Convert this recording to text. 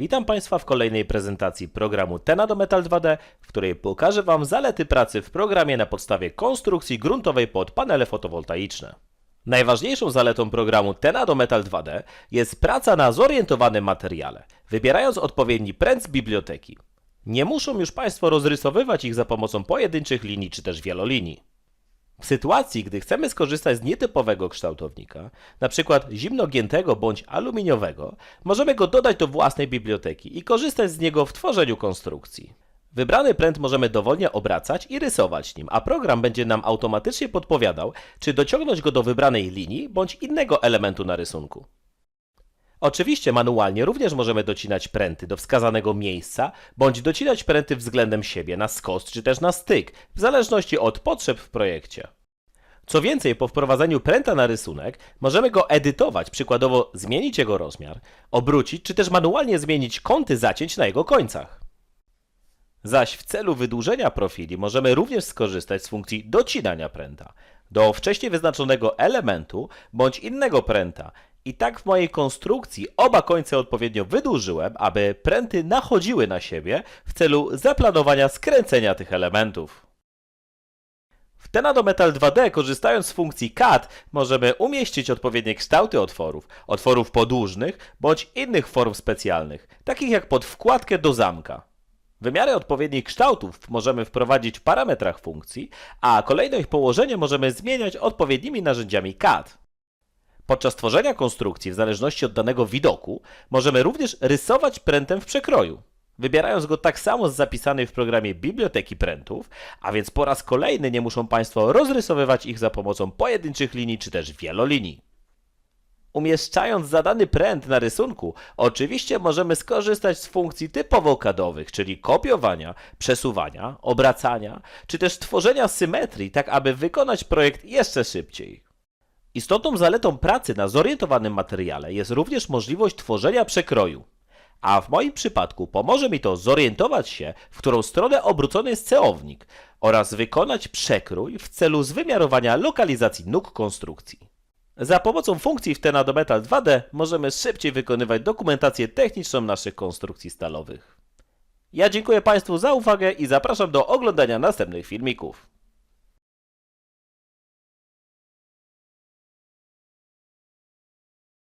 Witam Państwa w kolejnej prezentacji programu Tenado Metal 2D, w której pokażę Wam zalety pracy w programie na podstawie konstrukcji gruntowej pod panele fotowoltaiczne. Najważniejszą zaletą programu Tenado Metal 2D jest praca na zorientowanym materiale, wybierając odpowiedni pręt z biblioteki. Nie muszą już Państwo rozrysowywać ich za pomocą pojedynczych linii czy też wielolinii. W sytuacji, gdy chcemy skorzystać z nietypowego kształtownika, np. zimnogiętego bądź aluminiowego, możemy go dodać do własnej biblioteki i korzystać z niego w tworzeniu konstrukcji. Wybrany pręt możemy dowolnie obracać i rysować nim, a program będzie nam automatycznie podpowiadał, czy dociągnąć go do wybranej linii bądź innego elementu na rysunku. Oczywiście manualnie również możemy docinać pręty do wskazanego miejsca, bądź docinać pręty względem siebie na skos czy też na styk, w zależności od potrzeb w projekcie. Co więcej, po wprowadzeniu pręta na rysunek możemy go edytować, przykładowo zmienić jego rozmiar, obrócić czy też manualnie zmienić kąty zacięć na jego końcach. Zaś w celu wydłużenia profili możemy również skorzystać z funkcji docinania pręta do wcześniej wyznaczonego elementu bądź innego pręta. I tak w mojej konstrukcji oba końce odpowiednio wydłużyłem, aby pręty nachodziły na siebie w celu zaplanowania skręcenia tych elementów. W Tenado Metal 2D, korzystając z funkcji CAD, możemy umieścić odpowiednie kształty otworów, otworów podłużnych bądź innych form specjalnych, takich jak pod wkładkę do zamka. Wymiary odpowiednich kształtów możemy wprowadzić w parametrach funkcji, a kolejne ich położenie możemy zmieniać odpowiednimi narzędziami CAD. Podczas tworzenia konstrukcji, w zależności od danego widoku, możemy również rysować prętem w przekroju, wybierając go tak samo z zapisanej w programie biblioteki prętów, a więc po raz kolejny nie muszą Państwo rozrysowywać ich za pomocą pojedynczych linii czy też wielolinii. Umieszczając zadany pręt na rysunku, oczywiście możemy skorzystać z funkcji typowo kadowych, czyli kopiowania, przesuwania, obracania, czy też tworzenia symetrii, tak aby wykonać projekt jeszcze szybciej. Istotną zaletą pracy na zorientowanym materiale jest również możliwość tworzenia przekroju. A w moim przypadku pomoże mi to zorientować się, w którą stronę obrócony jest ceownik oraz wykonać przekrój w celu zwymiarowania lokalizacji nóg konstrukcji. Za pomocą funkcji w Tenado Metal 2D możemy szybciej wykonywać dokumentację techniczną naszych konstrukcji stalowych. Ja dziękuję Państwu za uwagę i zapraszam do oglądania następnych filmików.